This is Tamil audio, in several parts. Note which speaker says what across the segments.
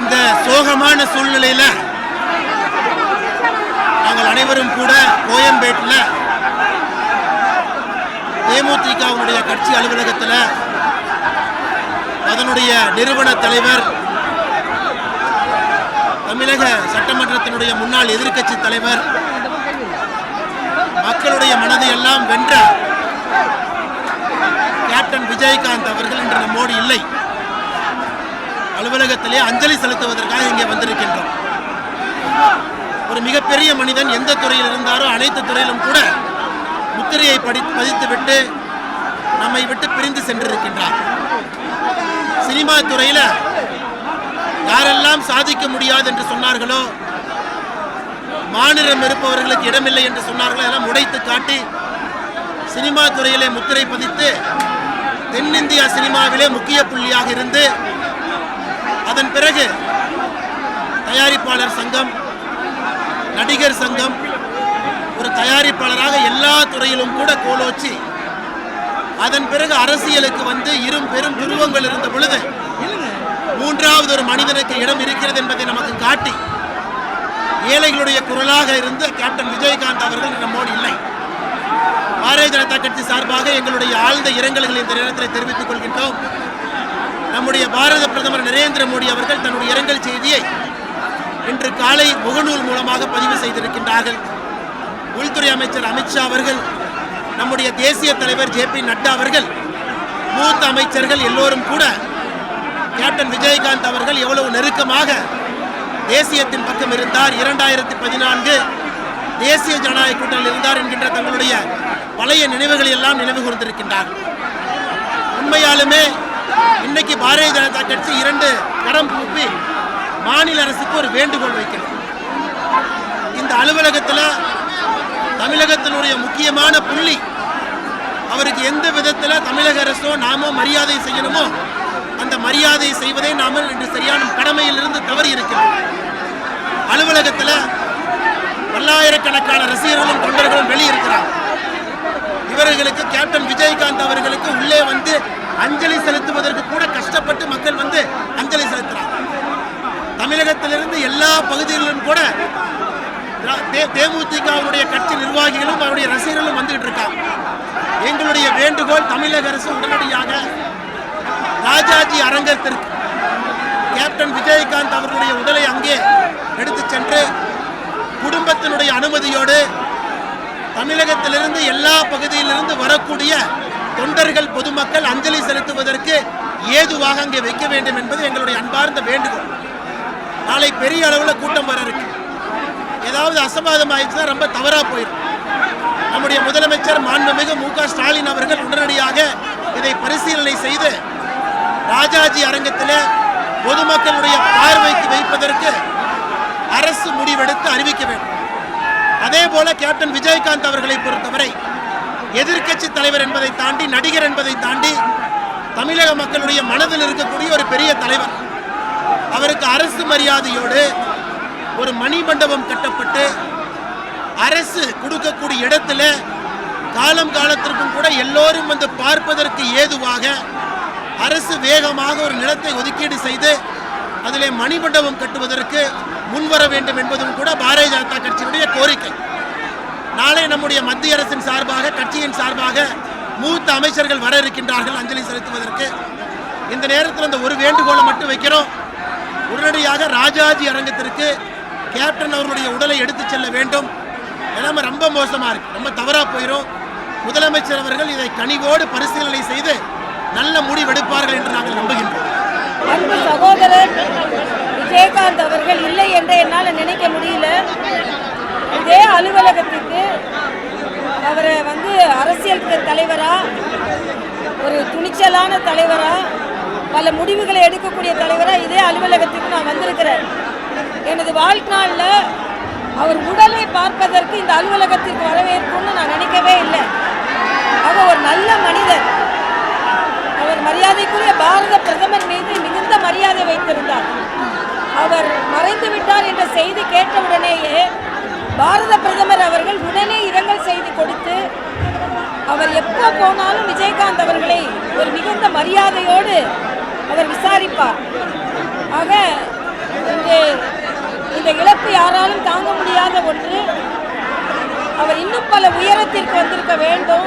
Speaker 1: இந்த சோகமான சூழ்நிலையில நாங்கள் அனைவரும் கூட கோயம்பேட்டில் தேமுதிகவுடைய கட்சி அலுவலகத்தில் அதனுடைய நிறுவன தலைவர் தமிழக சட்டமன்றத்தினுடைய முன்னாள் எதிர்க்கட்சி தலைவர் மக்களுடைய மனதை எல்லாம் வென்ற கேப்டன் விஜயகாந்த் அவர்கள் இன்று நம்மோடு இல்லை. அலுவலகத்திலே அஞ்சலி செலுத்துவதற்காக இங்கே வந்திருக்கின்றோம். ஒரு மிகப்பெரிய மனிதன் எந்த துறையில் இருந்தாரோ அனைத்து துறையிலும் கூட முத்திரையை படி பதித்துவிட்டு நம்மை விட்டு பிரிந்து சென்றிருக்கின்றார். சினிமா துறையில் யாரெல்லாம் சாதிக்க முடியாது என்று சொன்னார்களோ மாநிலம் இருப்பவர்களுக்கு இடமில்லை என்று சொன்னார்களோ எல்லாம் உடைத்து காட்டி சினிமா துறையிலே முத்திரை பதித்து தென்னிந்தியா சினிமாவிலே முக்கிய புள்ளியாக இருந்து அதன் பிறகு தயாரிப்பாளர் சங்கம் நடிகர் சங்கம் ஒரு தயாரிப்பாளராக எல்லா துறையிலும் கூட கோலோச்சி. அதன் பிறகு அரசியலுக்கு வந்து இரும் பெரும் துருவங்கள் இருந்த பொழுது மூன்றாவது ஒரு மனிதனுக்கு இடம் இருக்கிறது என்பதை நமக்கு காட்டி ஏழைகளுடைய குரலாக இருந்து கேப்டன் விஜயகாந்த் அவர்கள் நம்மோடு இல்லை. பாரதிய ஜனதா கட்சி சார்பாக எங்களுடைய ஆழ்ந்த இரங்கல்களை இந்த நேரத்தில் தெரிவித்துக் கொள்கின்றோம். நம்முடைய பாரத பிரதமர் நரேந்திர மோடி அவர்கள் தன்னுடைய இரங்கல் செய்தியை இன்று காலை முகநூல் மூலமாக பதிவு செய்திருக்கின்றார்கள். உள்துறை அமைச்சர் அமித்ஷா அவர்கள் நம்முடைய தேசிய தலைவர் ஜே பி நட்டா அவர்கள் மூத்த அமைச்சர்கள் எல்லோரும் கூட கேப்டன் விஜயகாந்த் அவர்கள் எவ்வளவு நெருக்கமாக தேசியத்தின் பக்கம் இருந்தார். இரண்டாயிரத்தி பதினான்கு தேசிய ஜனநாயக கூட்டத்தில் இருந்தார் என்கின்ற தங்களுடைய பழைய நினைவுகளை எல்லாம் நினைவு கூர்ந்திருக்கின்றார்கள். உண்மையாலுமே இன்னைக்கு பாரதிய ஜனதா கட்சி இரண்டு கரம் கூப்பி மாநில அரசுக்கு ஒரு வேண்டுகோள் வைக்கிறது. இந்த அலுவலகத்தில் தமிழகத்தினுடைய முக்கியமான புள்ளி அவருக்கு எந்த விதத்தில் தமிழக அரசோ நாமோ மரியாதை செய்யணுமோ அந்த மரியாதை செய்வதை நாம இன்று சரியான கடமையிலிருந்து தவறி இருக்கிறோம் அலுவலகத்தில் பல்லாயிரக்கணக்கான ரசிகர்களும் தொண்டர்களும் வெளியிருக்கிறாங்க இவர்களுக்கு கேப்டன் விஜயகாந்த் அவர்களுக்கு உள்ளே வந்து அஞ்சலி செலுத்துவதற்கு கூட கஷ்டப்பட்டு மக்கள் வந்து அஞ்சலி செலுத்துறாங்க தமிழகத்திலிருந்து எல்லா பகுதிகளிலும் கூட தேமுதிகவுடைய கட்சி நிர்வாகிகளும் அவருடைய ரசிகர்களும் வந்துகிட்டு இருக்காங்க. எங்களுடைய வேண்டுகோள் தமிழக அரசு உடனடியாக ராஜாஜி அரங்கத்திற்கு கேப்டன் விஜயகாந்த் அவர்களுடைய உடலை அங்கே எடுத்து சென்று குடும்பத்தினுடைய அனுமதியோடு தமிழகத்திலிருந்து எல்லா பகுதியிலிருந்து வரக்கூடிய தொண்டர்கள் பொதுமக்கள் அஞ்சலி செலுத்துவதற்கு ஏதுவாக அங்கே வைக்க வேண்டும் என்பது எங்களுடைய அன்பார்ந்த வேண்டுகோள். நாளை பெரிய அளவில் கூட்டம் வர இருக்கு. ஏதாவது அசம்பாதம் ஆயிடுச்சுன்னா ரொம்ப தவறாக போயிடும். நம்முடைய முதலமைச்சர் மாண்புமிகு மு க ஸ்டாலின் அவர்கள் உடனடியாக இதை பரிசீலனை செய்து ராஜாஜி அரங்கத்தில் பொதுமக்களுடைய பார்வைக்கு வைப்பதற்கு அரசு முடிவெடுத்து அறிவிக்க வேண்டும். அதே போல கேப்டன் விஜயகாந்த் அவர்களை பொறுத்தவரை எதிர்கட்சி தலைவர் என்பதை தாண்டி நடிகர் என்பதை தாண்டி தமிழக மக்களுடைய மனதில் இருக்கக்கூடிய ஒரு பெரிய தலைவர். அவருக்கு அரசு மரியாதையோடு ஒரு மணிமண்டபம் கட்டப்பட்டு அரசு கொடுக்கக்கூடிய இடத்துல காலம் காலத்திற்கும் கூட எல்லோரும் வந்து பார்ப்பதற்கு ஏதுவாக அரசு வேகமாக ஒரு நிலத்தை ஒதுக்கீடு செய்து அதிலே மணிமண்டபம் கட்டுவதற்கு முன்வர வேண்டும் என்பதும் கூட பாரதிய ஜனதா கட்சியினுடைய கோரிக்கை. நாளை நம்முடைய மத்திய அரசின் சார்பாக கட்சியின் சார்பாக மூத்த அமைச்சர்கள் வர இருக்கின்றார்கள் அஞ்சலி செலுத்துவதற்கு. இந்த நேரத்தில் அந்த ஒரு வேண்டுகோளை மட்டும் வைக்கிறோம். உடனடியாக ராஜாஜி அரங்கத்திற்கு கேப்டன் அவர்களுடைய உடலை எடுத்துச் செல்ல வேண்டும். நிலைமை ரொம்ப மோசமாக இருக்கு. ரொம்ப தவறாக போயிடும் முதலமைச்சர் அவர்கள் இதை கனிவோடு பரிசீலனை செய்து நல்ல முடிவெடுப்பார்கள் என்று நாங்கள் நம்புகின்றோம்.
Speaker 2: அன்பு சகோதரர் விஜயகாந்த் அவர்கள் இல்லை என்று என்னால் நினைக்க முடியல. இதே அலுவலகத்துக்கு அவரை வந்து அரசியல் தலைவரா ஒரு துணிச்சலான தலைவரா பல முடிவுகளை எடுக்கக்கூடிய தலைவராக இதே அலுவலகத்துக்கு நான் வந்திருக்கிறேன். எனது வாழ்நாளில் அவர் உடலை பார்ப்பதற்கு இந்த அலுவலகத்திற்கு வரவேற்கும்னு நான் நினைக்கவே இல்லை. அவர் ஒரு நல்ல மனிதர். அவர் மரியாதைக்குரிய பாரத பிரதமர் மீது மிகுந்த மரியாதை வைத்திருந்தார். அவர் மறைந்து விட்டார் என்ற செய்தி கேட்டவுடனேயே பாரத பிரதமர் அவர்கள் உடனே இரங்கல் செய்தி கொடுத்து அவர் எப்போ போனாலும் விஜயகாந்த் அவர்களை ஒரு மிகுந்த மரியாதையோடு அவர் விசாரிப்பார். ஆக இன்று இந்த இழப்பு யாராலும் தாங்க முடியாத ஒன்று. அவர் இன்னும் பல உயரத்திற்கு வந்திருக்க வேண்டும்.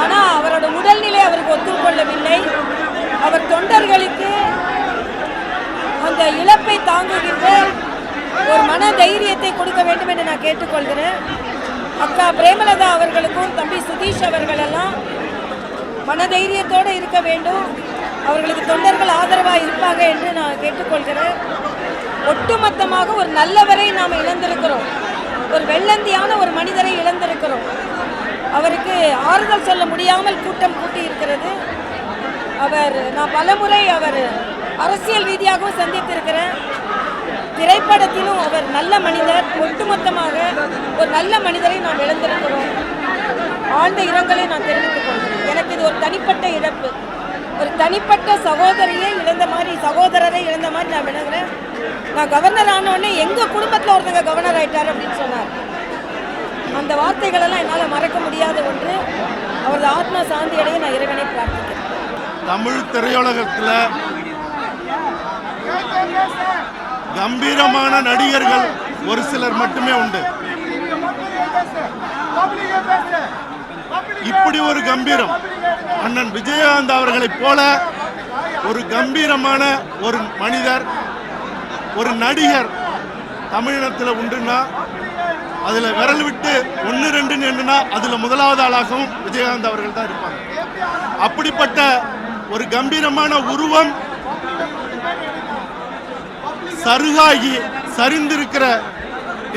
Speaker 2: ஆனால் அவரோட உடல்நிலை அவருக்கு ஒத்துக்கொள்ளவில்லை. அவர் தொண்டர்களுக்கு அந்த இழப்பை தாங்குகின்ற ஒரு மன தைரியத்தை கொடுக்க வேண்டும் என்று நான் கேட்டுக்கொள்கிறேன். அக்கா பிரேமலதா அவர்களுக்கும் தம்பி சுதீஷ் அவர்களெல்லாம் மன மனதைரியத்தோடு இருக்க வேண்டும். அவர்களுக்கு தொண்டர்கள் ஆதரவாக இருப்பாங்க என்று நான் கேட்டுக்கொள்கிறேன். ஒட்டுமொத்தமாக ஒரு நல்லவரை நாம் இழந்திருக்கிறோம். ஒரு வெள்ளந்தியான ஒரு மனிதரை இழந்திருக்கிறோம். அவருக்கு ஆறுதல் சொல்ல முடியாமல் கூட்டம் கூட்டி இருக்கிறது அவர் நான் பலமுறை அவர் அரசியல் ரீதியாகவும் சந்தித்திருக்கிறேன். திரைப்படத்திலும் அவர் நல்ல மனிதர். ஒட்டுமொத்தமாக ஒரு நல்ல மனிதரை நாம் இழந்திருக்கிறோம். ஆழ்ந்த இரங்கலை நான் தெரிவித்துக் கொள்கிறேன். எனக்கு இது ஒரு தனிப்பட்ட இழப்பு. ஒரு தனிப்பட்ட சகோதரியை இழந்த மாதிரி சகோதரரை இழந்த மாதிரி நான் விளங்குறேன். நான் கவர்னர் ஆன எங்கள் குடும்பத்தில் ஒருத்தங்க கவர்னர் ஆயிட்டார் அப்படின்னு சொன்னார். அந்த வார்த்தைகளெல்லாம் என்னால் மறக்க முடியாத ஒன்று. அவரது ஆத்மா சாந்தி அடைய நான் இறைவனை பிரார்த்திக்கிறேன்.
Speaker 3: தமிழ் திரையுலகத்தில் கம்பீரமான நடிகர்கள் ஒரு சிலர் மட்டுமே உண்டு. இப்படி ஒரு கம்பீரம். அண்ணன் விஜயகாந்த் அவர்களைப் போல ஒரு கம்பீரமான ஒரு மனிதர் ஒரு நடிகர் தமிழினத்தில் உண்டுன்னா அதில் விரல் விட்டு ஒன்று ரெண்டுன்னு என்னன்னா அதில் முதலாவது ஆளாகவும் விஜயகாந்த் அவர்கள் தான் இருப்பாங்க. அப்படிப்பட்ட ஒரு கம்பீரமான உருவம் சருகாகி சரிந்திருக்கிற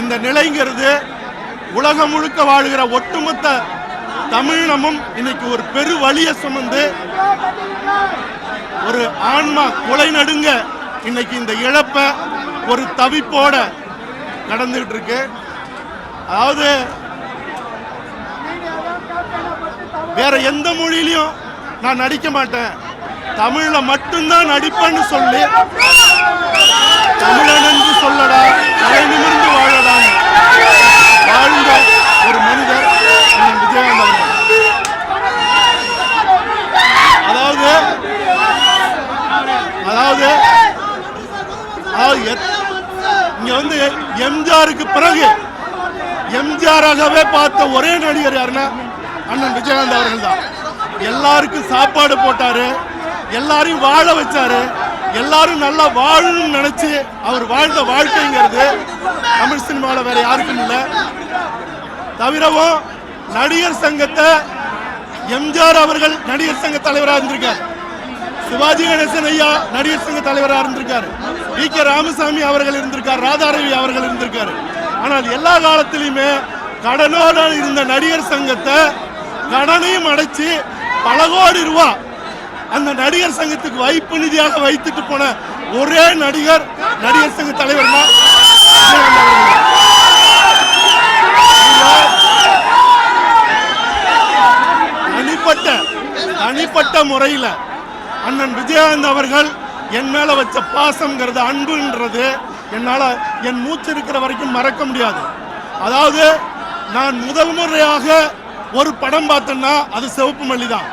Speaker 3: இந்த நிலைங்கிறது உலகம் முழுக்க வாழ்கிற ஒட்டுமொத்த தமிழினமும் இன்னைக்கு ஒரு பெரு வழியை சுமந்து ஒரு ஆன்மா கொலை நடுங்க இன்னைக்கு இந்த இழப்பை ஒரு தவிப்போட நடந்துகிட்டு இருக்கு அதாவது வேற எந்த மொழியிலையும் நான் நடிக்க மாட்டேன். தமிழ்ல மட்டும்தான் நடிப்பேன்னு சொல்லி தமிழன் என்று சொல்லடா தலை நிமிர்ந்து வாழடா வாழ்ந்த ஒரு மனிதர் அண்ணன் விஜயகாந்த் அவர்கள் அதாவது அதாவது இங்க வந்து எம்ஜிஆருக்கு பிறகு எம்ஜிஆராகவே பார்த்த ஒரே நடிகர் யாருன்னா அண்ணன் விஜயகாந்த் அவர்கள் தான் எல்லாருக்கும் சாப்பாடு போட்டாரு எல்லாரையும் வாழ வச்சாரு எல்லாரும் நல்லா வாழணும்னு நினைச்சு அவர் வாழ்ந்த வாழ்க்கைங்கிறது தமிழ் சினிமாவில் வேற யாருக்கும் இல்லை. தவிரவும் நடிகர் சங்கத்தை எம்ஜிஆர் அவர்கள் நடிகர் சங்க தலைவராக இருந்திருக்கார். சிவாஜி கணேசன் ஐயா நடிகர் சங்க தலைவராக இருந்திருக்காரு. வி. கே. ராமசாமி அவர்கள் இருந்திருக்கார் ராதாரவி அவர்கள் இருந்திருக்காரு. ஆனால் எல்லா காலத்திலையுமே கடனோட இருந்த நடிகர் சங்கத்தை கடனையும் அடைச்சு பல கோடி ரூபா அந்த நடிகர் சங்கத்துக்கு வைப்பு நிதியாக வைத்துட்டு போன ஒரே நடிகர் நடிகர் சங்க தலைவர் தான் தனிப்பட்ட தனிப்பட்ட முறையில் அண்ணன் விஜயகாந்த் அவர்கள் என் மேல வச்ச பாசம்ங்கிறது அன்புன்றது என்னால் என் மூச்சு இருக்கிற வரைக்கும் மறக்க முடியாது. அதாவது நான் முதல் முறையாக ஒரு படம் பார்த்தேன்னா அது சிவப்பு மல்லி தான்.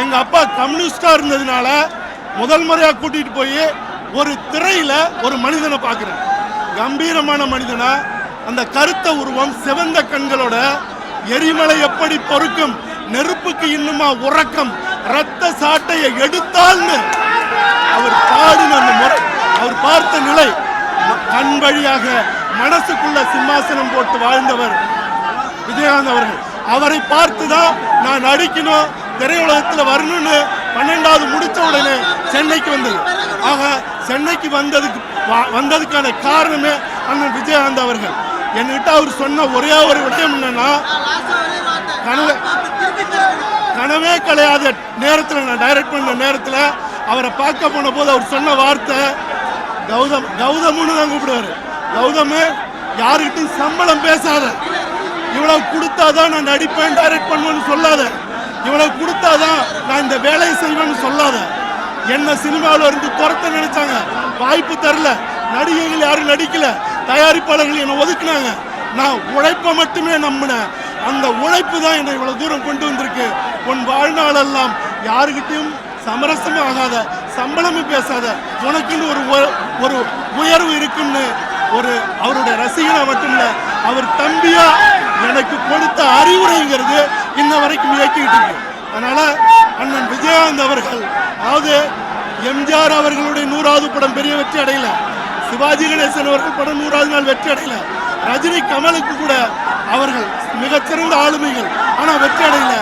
Speaker 3: எங்கள் அப்பா கம்யூனிஸ்டாக இருந்ததுனால முதல் முறையாக கூட்டிகிட்டு போய் ஒரு திரையில் ஒரு மனிதனை பார்க்குறேன். கம்பீரமான மனிதனை அந்த கருத்த உருவம் சிவந்த கண்களோட எரிமலை எப்படி பொறுக்கும் நெருப்புக்கு இன்னுமா உறக்கம் ரத்த சாட்டையை எடுத்தால்னு அவர் பாடின அந்த முறை அவர் பார்த்த நிலை கண் வழியாக மனசுக்குள்ள சிம்மாசனம் போட்டு வாழ்ந்தவர் விஜயகாந்த் அவர்கள். அவரை பார்த்து தான் நான் நடிக்கணும் திரையுலகத்தில் வரணும்னு பன்னெண்டாவது முடித்த உடனே சென்னைக்கு வந்தது. ஆக சென்னைக்கு வந்ததுக்கு வந்ததுக்கான காரணமே அண்ணன் விஜயகாந்த் அவர்கள். என்கிட்ட அவர் சொன்ன ஒரே ஒரு விடயம் என்னன்னா கனவு கனவே கிடையாத. நேரத்தில் நான் டைரக்ட் பண்ண நேரத்தில் அவரை பார்க்க போன போது அவர் சொன்ன வார்த்தை கௌதம் கௌதம்னு தான் கூப்பிடுவாரு. கௌதம் யாருக்கிட்டையும் சம்பளம் பேசாத. இவ்வளவு கொடுத்தாதான் நான் நடிப்பேன் டைரக்ட் பண்ணுவேன்னு சொல்லாத. இவ்வளவு கொடுத்தாதான் நான் இந்த வேலையை செய்வேன்னு சொல்லாத. என்ன சினிமாவில் இருந்து துரத்த நினைச்சாங்க. வாய்ப்பு தரல. நடிகைகள் யாரும் நடிக்கல. தயாரிப்பாளர்கள் என்னை ஒதுக்குனாங்க. நான் உழைப்பை மட்டுமே நம்பினேன். அந்த உழைப்பு தான் என்னை இவ்வளவு தூரம் கொண்டு வந்திருக்கு. உன் வாழ்நாளெல்லாம் யாருக்கிட்டையும் சமரசமும் ஆகாத சம்பளமும் பேசாத உனக்குன்னு ஒரு ஒரு உயர்வு இருக்குன்னு ஒரு அவருடைய ரசிகனா மட்டும் இல்ல அவர் தம்பியா எனக்கு கொடுத்த அறிவுரைங்கிறது இன்ன வரைக்கும் இயக்கிட்டு இருக்கு. அதனால அண்ணன் விஜயகாந்த் அவர்கள் அதாவது எம்ஜிஆர் அவர்களுடைய நூறாவது படம் பெரிய வெற்றி அடையல. சிவாஜி கணேசன் அவர்கள் படம் நூறாவது நாள் வெற்றி அடையல. ரஜினி கமலுக்கு கூட அவர்கள் மிகச்சிறந்த ஆளுமைகள். ஆனால் வெற்றி அடையல.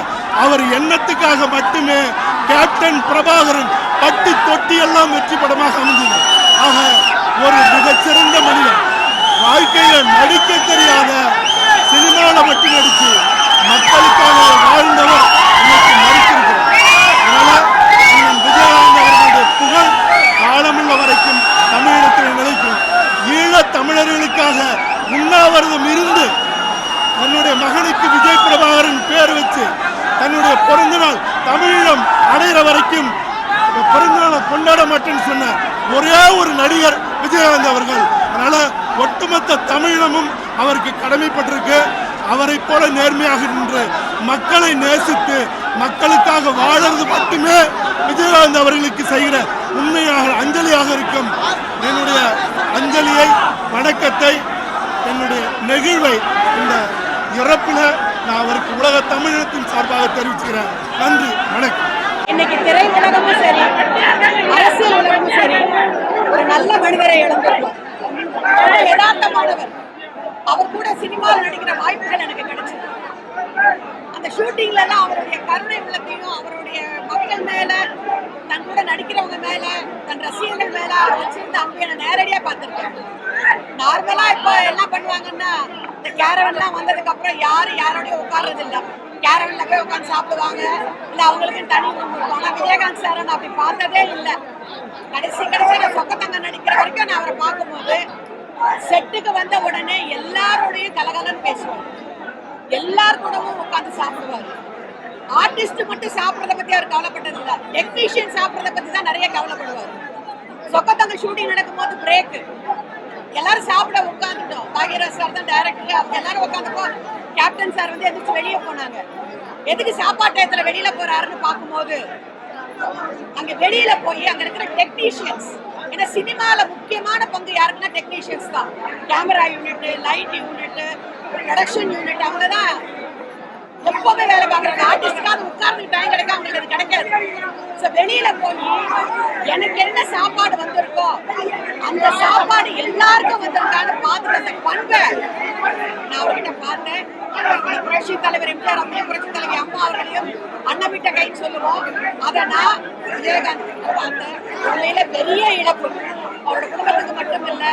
Speaker 3: அவர் எண்ணத்துக்காக மட்டுமே கேப்டன் பிரபாகரன் பட்டு தொட்டி எல்லாம் வெற்றி படமாக அமைந்தது. ஆக ஒரு மிகச்சிறந்த மனிதன். வாழ்க்கையில நடிக்க தெரியாத சினிமாவில் மட்டும் நடிச்சு மக்களுக்காக வாழ்ந்தவர் இன்னைக்கு மறுத்திருக்கிறார் அதனால அண்ணன் விஜயகாந்த் அவர்களுடைய புகழ் காலமுள்ள வரைக்கும் தமிழகத்தில் நிலைக்கும் ஈழத் தமிழர்களுக்காக உண்ணாவிரதம் இருந்து தன்னுடைய மகனுக்கு விஜய் பிரபாகரன் பேர் வச்சு தன்னுடைய பிறந்த நாள் தமிழீழம் அடைகிற வரைக்கும் இந்த பிறந்த நாளை கொண்டாட மாட்டேன்னு சொன்ன ஒரே ஒரு நடிகர் விஜயகாந்த் அவர்கள் அதனால ஒட்டுமொத்த அவருக்கு கடமைப்பட்டிருக்கு. அவரை போல நேர்மையாக நின்று மக்களை நேசித்து மக்களுக்காக வாழறது மட்டுமே விஜயகாந்த் அவர்களுக்கு செய்கிற உண்மையாக அஞ்சலியாக இருக்கும். என்னுடைய அஞ்சலியை வணக்கத்தை என்னுடைய நெகிழ்வை இந்த இறப்பில் நான் அவருக்கு உலக தமிழினத்தின் சார்பாக தெரிவிச்சுக்கிறேன். நன்றி வணக்கம்.
Speaker 4: இன்னைக்கு திரை உலகமும் சரி அரசியல் உலகமும் சரி ஒரு நல்ல மனிதரை இழந்திருக்கோம் யதார்த்தமானவர். அவர் கூட சினிமாவில் நடிக்கிற வாய்ப்புகள் எனக்கு கிடைச்சது. அந்த ஷூட்டிங்ல எல்லாம் அவருடைய கருணை உள்ளத்தையும் அவருடைய மக்கள் மேல தன் கூட நடிக்கிறவங்க மேல தன் ரசிகர்கள் மேல வச்சிருந்த அன்பை நான் நேரடியா பார்த்துருக்கேன். நார்மலா இப்ப என்ன பண்ணுவாங்கன்னா இந்த கேரவன்லாம் வந்ததுக்கு அப்புறம் யாரும் யாரோடய உட்கார்றது இல்லை கேரவன்ல போய் உட்காந்து சாப்பிடுவாங்க. இல்ல அவங்களுக்கு தனி room இருக்கும் ஆனா விஜயகாந்த் சாரை நான் அப்படி பார்த்ததே இல்லை. கடைசி கடைசி நான் சொக்கத்தங்க நடிக்கிற வரைக்கும் நான் அவரை பார்க்கும்போது செட்டுக்கு வந்த உடனே எல்லாரோடையும் கலகலன்னு பேசுவார் எல்லார் கூடவும் உட்காந்து சாப்பிடுவாரு. ஆர்டிஸ்ட் மட்டும் சாப்பிட்றத பத்தி அவர் கவலைப்பட்டது இல்ல டெக்னீஷியன் சாப்பிட்றத பத்தி தான் நிறைய கவலைப்படுவார். சொக்கத்தங்க ஷூட்டிங் நடக்கும்போது பிரேக் எல்லாரும் சாப்பிட உட்காந்துட்டோம் பாகியராஜ் சார் தான் டைரக்டர் அவங்க எல்லாரும் உட்காந்துப்போ கேப்டன் சார் வந்து எதிர்த்து வெளியே போனாங்க. எதுக்கு சாப்பாட்டு இடத்துல வெளியில போறாருன்னு பார்க்கும்போது அங்க வெளியில போய் அங்க இருக்கிற டெக்னீஷியன்ஸ் ஏன்னா சினிமாவில் முக்கியமான பங்கு யாருக்குன்னா டெக்னீஷியன்ஸ் தான். Camera unit light unit production unit அவங்க தான் எப்பவுமே வேலை பார்க்குறாங்க ஆர்டிஸ்டுக்காக உட்கார்ந்து டைம் கிடைக்கும் அவங்களுக்கு அது கிடைக்காது. ஸோ வெளியில போய் எனக்கு என்ன சாப்பாடு வந்திருக்கோ அந்த சாப்பாடு எல்லாருக்கும் வந்திருக்காங்க பார்த்துட்டு அந்த பண்பை நான் அவர்கிட்ட பார்த்தேன். புரட்சி தலைவர் எம்ஜிஆர் அம்மையும் புரட்சி தலைவர் அம்மா அவர்களையும் அண்ணன் விட்ட கைன்னு சொல்லுவோம். அதை நான் விஜயகாந்த் பார்த்தேன். உண்மையில பெரிய இழப்பு. அவரோட குடும்பத்துக்கு மட்டுமல்ல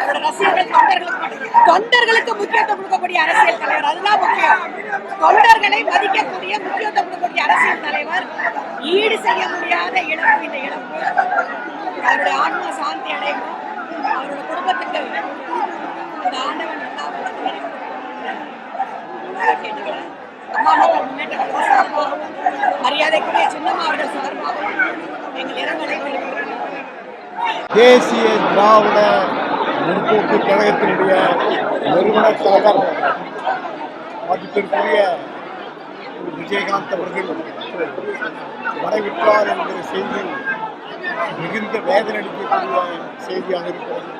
Speaker 4: அவரோட ரசிகர்கள் தொண்டர்களுக்கு மட்டும் தொண்டர்களுக்கு முக்கியத்துவம் கொடுக்கக்கூடிய அரசியல் தலைவர். அதுதான் முக்கியம். தொண்டர்களை மதிக்கக்கூடிய முக்கியத்துவம் கொடுக்கக்கூடிய அரசியல் தலைவர். ஈடு செய்ய முடியாத இழப்பு இந்த இழப்பு. அவருடைய ஆன்மா சாந்தி அடையணும். அவரோட குடும்பத்துக்கு இந்த ஆண்டவன் எல்லா கேட்டுக்கிறேன் அம்மா மக்கள் முன்னேற்ற சார்பாகவும் மரியாதைக்குரிய சின்னம்மா அவர்கள் சார்பாகவும் எங்கள் இரங்கலை தெரிவிக்கிறேன்
Speaker 5: தேசிய திராவிட முற்போக்கு கழகத்தினுடைய நிறுவன தலைவர் மதிப்பிற்குரிய விஜயகாந்த் அவர்கள் மறைவிட்டார் என்கிற செய்தி மிகுந்த வேதனை அளிக்கக்கூடிய செய்தியாக இருக்கிறது.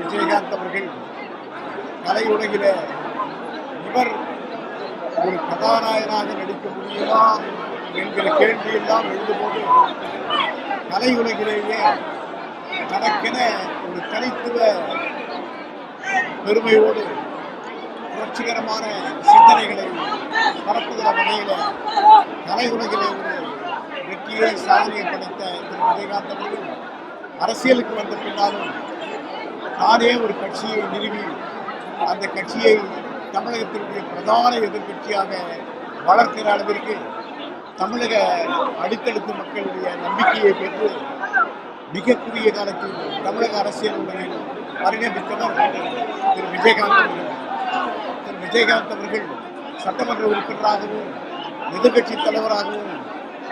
Speaker 5: விஜயகாந்த் அவர்கள் கலையுலகில இவர் ஒரு கதாநாயகனாக நடிக்க முடியுமா என்கிற கேள்வியெல்லாம் எழுதும்போது கலை உலகிலேயே தனக்கென ஒரு தனித்துவ பெருமையோடு புரட்சிகரமான சிந்தனைகளை பரப்புகிற வகையில் கலை உலகிலே ஒரு வெற்றியை சாதனை படைத்த திரு விஜயகாந்த் அவர்கள் அரசியலுக்கு வந்த பின்னாலும் தானே ஒரு கட்சியை நிறுவி அந்த கட்சியை தமிழகத்தினுடைய பிரதான எதிர்கட்சியாக வளர்க்கிற அளவிற்கு தமிழக அடித்தடுத்து மக்களுடைய நம்பிக்கையை பெற்று மிக குறுகிய காலத்தில் தமிழக அரசியல் உலகில் பரிணமித்தவர் திரு விஜயகாந்த் அவர்கள். திரு விஜயகாந்த் அவர்கள் சட்டமன்ற உறுப்பினராகவும் எதிர்கட்சி தலைவராகவும்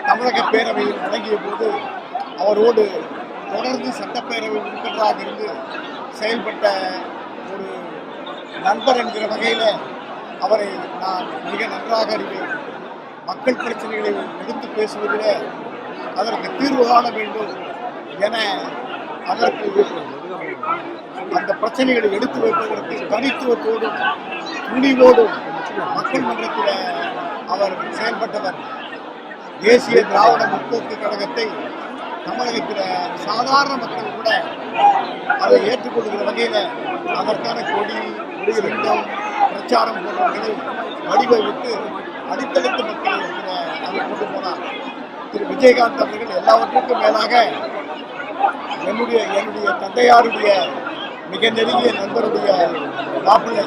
Speaker 5: தமிழக பேரவையில் வழங்கிய போது அவரோடு தொடர்ந்து சட்டப்பேரவை உறுப்பினராக இருந்து செயல்பட்ட ஒரு நண்பர் என்கிற வகையில் அவரை நான் மிக நன்றாக அறிவேன். மக்கள் பிரச்சனைகளை எடுத்து பேசுவதில் அதற்கு தீர்வு காண வேண்டும் என அதற்கு அந்த பிரச்சனைகளை எடுத்து வைப்பதற்கு தனித்துவத்தோடும் துணிவோடும் மக்கள் மன்றத்தில் அவர் செயல்பட்டவர். தேசிய திராவிட முற்போக்கு கழகத்தை தமிழகத்தில் சாதாரண மக்கள் கூட அதை ஏற்றுக்கொள்கிற வகையில் அதற்கான கொடி சின்னம் பிரச்சாரம் போன்றவர்களை வடிவமைத்து அடித்தளத்து மக்கள் அதை கொண்டு போனார். திரு விஜயகாந்த் அவர்கள் எல்லாவற்றுக்கும் மேலாக என்னுடைய என்னுடைய தந்தையாருடைய மிக நெருங்கிய நண்பருடைய மாப்பிள்ளை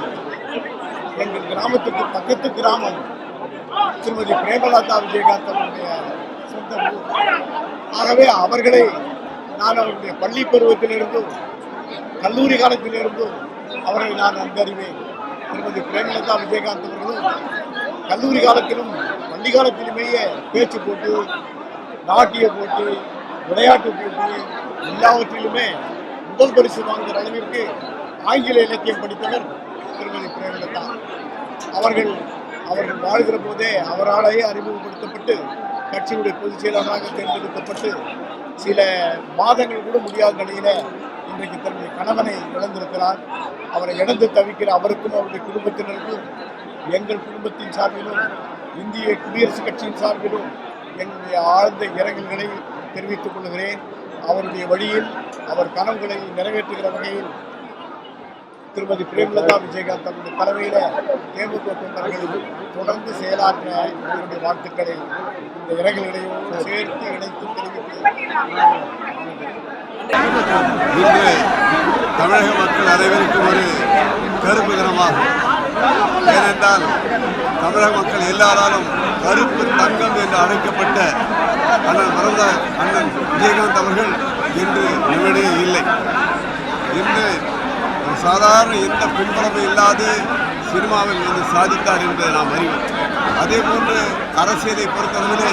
Speaker 5: எங்கள் கிராமத்துக்கு பக்கத்து கிராமம் திருமதி பிரேமலதா விஜயகாந்த் அவருடைய சொந்த ஊர். ஆகவே அவர்களை நான் அவருடைய பள்ளி பருவத்திலிருந்தும் கல்லூரி காலத்திலிருந்தும் அவர்களை நான் நன்கறிவேன் திருமதி பிரேமலதா விஜயகாந்த் அவர்களும் கல்லூரி காலத்திலும் பள்ளி காலத்திலுமேயே பேச்சு போட்டு நாட்டிய போட்டு விளையாட்டு போட்டி எல்லாவற்றிலுமே முதல் பரிசு வாங்குகிற அளவிற்கு ஆங்கில இலக்கியம் படித்தவர் திருமதி பிரேமலதா. அவர்கள் அவர்கள் வாழ்கிற போதே அவராலேயே அறிமுகப்படுத்தப்பட்டு கட்சியுடைய பொதுச் செயலாளராக தேர்ந்தெடுக்கப்பட்டு சில மாதங்கள் கூட முடியாத நிலையில இன்றைக்கு தன்னுடைய கணவனை இழந்திருக்கிறார். அவரை இழந்து தவிக்கிற அவருக்கும் அவருடைய குடும்பத்தினருக்கும் எங்கள் குடும்பத்தின் சார்பிலும் இந்திய குடியரசுக் கட்சியின் சார்பிலும் எங்களுடைய ஆழ்ந்த இரங்கல்களை தெரிவித்துக் கொள்கிறேன். அவருடைய வழியில் அவர் கனவுகளை நிறைவேற்றுகிற வகையில் திருமதி பிரேமலதா விஜயகாந்த் அவருடைய தலைமையில தேமுதிக தொண்டர்கள் தொடர்ந்து செயலாற்ற என்னுடைய வாழ்த்துக்களை இந்த இரங்கல்களையும் சேர்த்து இணைத்து தெரிவித்து
Speaker 6: இன்று தமிழக மக்கள் அனைவருக்கும் ஒரு கருப்பு தினமாகும். ஏனென்றால் தமிழக மக்கள் எல்லாராலும் கருப்பு தங்கம் என்று அழைக்கப்பட்ட அண்ணன் மறந்த அண்ணன் விஜயகாந்த் அவர்கள் இன்று நம்மிடையே இல்லை. இன்று சாதாரண எந்த பின்புலமும் இல்லாது சினிமாவில் வந்து சாதித்தார் என்று நாம் அறிவோம். அதே போன்று அரசியலை பொறுத்தளவிலே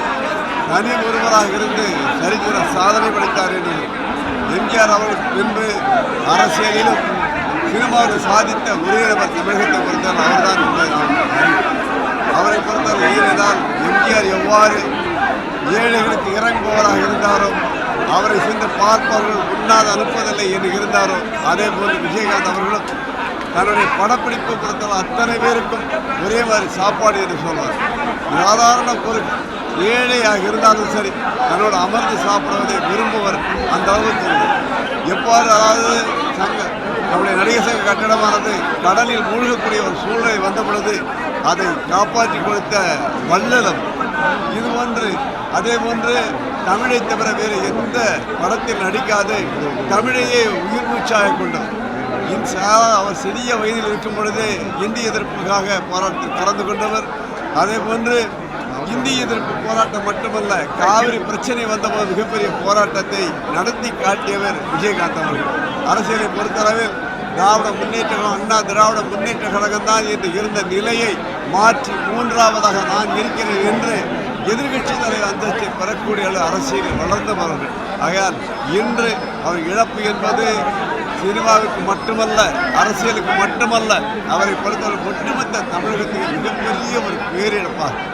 Speaker 6: தனி ஒருவராக இருந்து சரித்திர சாதனை படைத்தார் என்று எம்ஜிஆர் அவர்களுக்கு பின்பு அரசியலிலும் சினிமாவில் சாதித்த ஒரே தமிழகத்தை பொறுத்தவரை அவர்தான் என்பதை நாம் அவரை பொறுத்தவரை ஏனென்றால் எம்ஜிஆர் எவ்வாறு ஏழைகளுக்கு இறங்குபவராக இருந்தாரோ அவரை சென்று பார்ப்பவர்கள் உண்ணாது அனுப்பதில்லை என்று இருந்தாரோ அதே போன்று விஜயகாந்த் அவர்களும் தன்னுடைய படப்பிடிப்பு பொறுத்தவரை அத்தனை பேருக்கும் ஒரே மாதிரி சாப்பாடு என்று சொல்வார். சாதாரண பொருள் ஏழையாக இருந்தாலும் சரி தன்னோட அமர்ந்து சாப்பிடுவதை விரும்புவர் அந்த அளவுக்கு எவ்வாறு அதாவது சங்க நம்முடைய நடிகர் சங்க கட்டடமானது கடலில் மூழ்கக்கூடிய ஒரு சூழ்நிலை வந்த பொழுது அதை காப்பாற்றி கொடுத்த வல்லலம் இது ஒன்று அதே போன்று தமிழை தவிர வேறு எந்த படத்தில் நடிக்காது தமிழையே உயிர் மூச்சாக கொண்டார் இன் சா- அவர் சிறிய வயதில் இருக்கும் பொழுதே இந்திய எதிர்ப்புக்காக போராட்டத்தில் கலந்து கொண்டவர். அதே போன்று இந்திய எதிர்ப்பு போராட்டம் மட்டுமல்ல காவிரி பிரச்சனை வந்தபோது மிகப்பெரிய போராட்டத்தை நடத்தி காட்டியவர் விஜயகாந்த் அவர்கள். அரசியலை பொறுத்தளவில் திராவிட முன்னேற்ற கழகம் அண்ணா திராவிட முன்னேற்ற கழகம் தான் என்று இருந்த நிலையை மாற்றி மூன்றாவதாக நான் இருக்கிறேன் என்று எதிர்கட்சி தலைவர் அந்தஸ்தை பெறக்கூடிய அளவு அரசியலில் வளர்ந்தவர்கள் ஆகையால் இன்று அவர் இழப்பு என்பது சினிமாவுக்கு மட்டுமல்ல அரசியலுக்கு மட்டுமல்ல அவரை பொறுத்தவரை ஒட்டுமொத்த தமிழகத்துக்கு மிகப்பெரிய ஒரு பேரிழப்பாகும்.